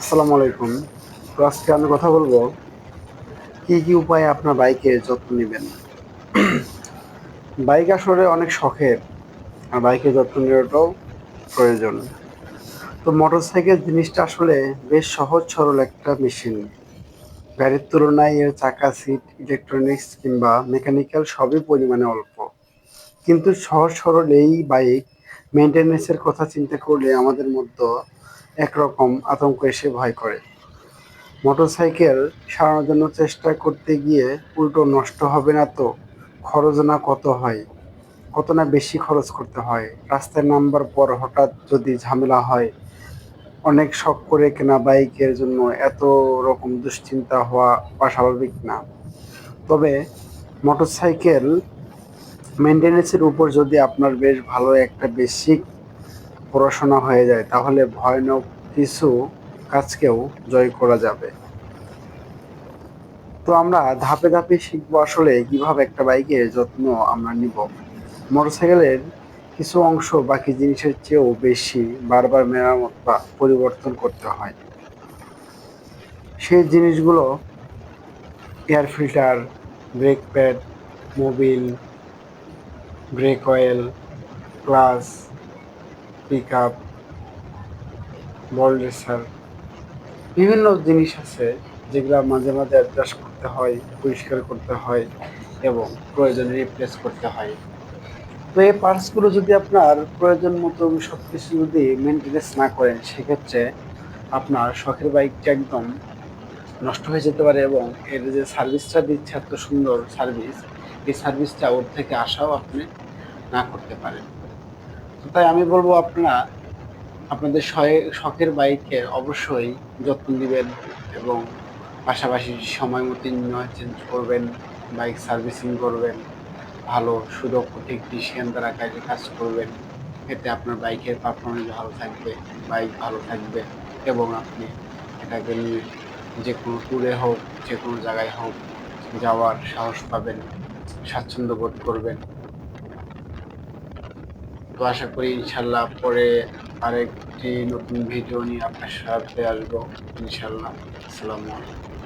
আসসালামু আলাইকুম। তো আজকে আমি কথা বলব, কি কি উপায়ে আপনার বাইকের যত্ন নেবেন? বাইক আসলে অনেক শখের, আর বাইকের যত্ন নেওয়াটাও প্রয়োজন। তো মোটরসাইকেল জিনিসটা আসলে বেশ সহজ, সরল একটা মেশিন। গাড়ির তুলনায় এর চাকা, সিট ইলেকট্রনিক্স কিংবা মেকানিক্যাল সবই পরিমাণে অল্প। কিন্তু সহজ, সরল এই বাইক মেনটেন্যান্সের কথা চিন্তা করলে আমাদের মধ্যে একরকম আতঙ্ক এসে ভয় করে। মোটরসাইকেল সারানোর জন্য চেষ্টা করতে গিয়ে উল্টো নষ্ট হবে না তো, খরচ না কত হয়? কত না বেশি খরচ করতে হয়? রাস্তায় নাম্বার পর হঠাৎ যদি ঝামেলা হয়, অনেক শখ করে কেনা বাইকের জন্য এত রকম দুশ্চিন্তা হওয়া অস্বাভাবিক না। তবে মোটরসাইকেল মেনটেন্যান্সের উপর যদি আপনার বেশ ভালো একটা বেসিক পড়াশোনা হয়ে যায়, তাহলে ভয়ানক কিছু কাজকেও জয় করা যাবে। তো আমরা ধাপে ধাপে শিখব আসলে কীভাবে একটা বাইকের যত্ন আমরা নিব। মোটরসাইকেলের কিছু অংশ বাকি জিনিসের চেয়েও বেশি বারবার মেরামত বা পরিবর্তন করতে হয়। সেই জিনিসগুলো air filter, brake pad, Mobil, brake oil clutch pick up ball racer বিভিন্ন জিনিস আছে যেগুলো মাঝে মাঝে অ্যাডজাস্ট করতে হয়, পরিষ্কার করতে হয় এবং প্রয়োজনে রিপ্লেস করতে হয়। তো এই পার্টসগুলো যদি আপনার প্রয়োজন মতো সব কিছু যদি মেনটেনেন্স না করেন, সেক্ষেত্রে আপনার শখের বাইকটা একদম নষ্ট হয়ে যেতে পারে এবং এর যে সার্ভিসটা দিচ্ছে এত সুন্দর সার্ভিস এই সার্ভিসটা ওর থেকে আশাও আপনি না করতে পারেন। তাই আমি বলব আপনারা আপনাদের শখের বাইকের অবশ্যই যত্ন নেবেন এবং পাশাপাশি সময় মতো ইঞ্জিন চেঞ্জ করবেন, বাইক সার্ভিসিং করবেন, ভালো, সুদক্ষ টেকনিশিয়ান দ্বারা কাজে, কাজ করবেন। এতে আপনার বাইকের পারফরমেন্স ভালো থাকবে, বাইক ভালো থাকবে এবং আপনি এটাকে নিয়ে যে কোনো ট্যুরে হোক যে কোনো জায়গায় হোক যাওয়ার সাহস পাবেন, স্বাচ্ছন্দ্য বোধ করবেন। তো আশা করি ইনশাল্লাহ পরে আরেকটি নতুন ভিডিও নিয়ে আপনার সাথে আসব, ইনশাল্লাহ। আসসালামু আলাইকুম।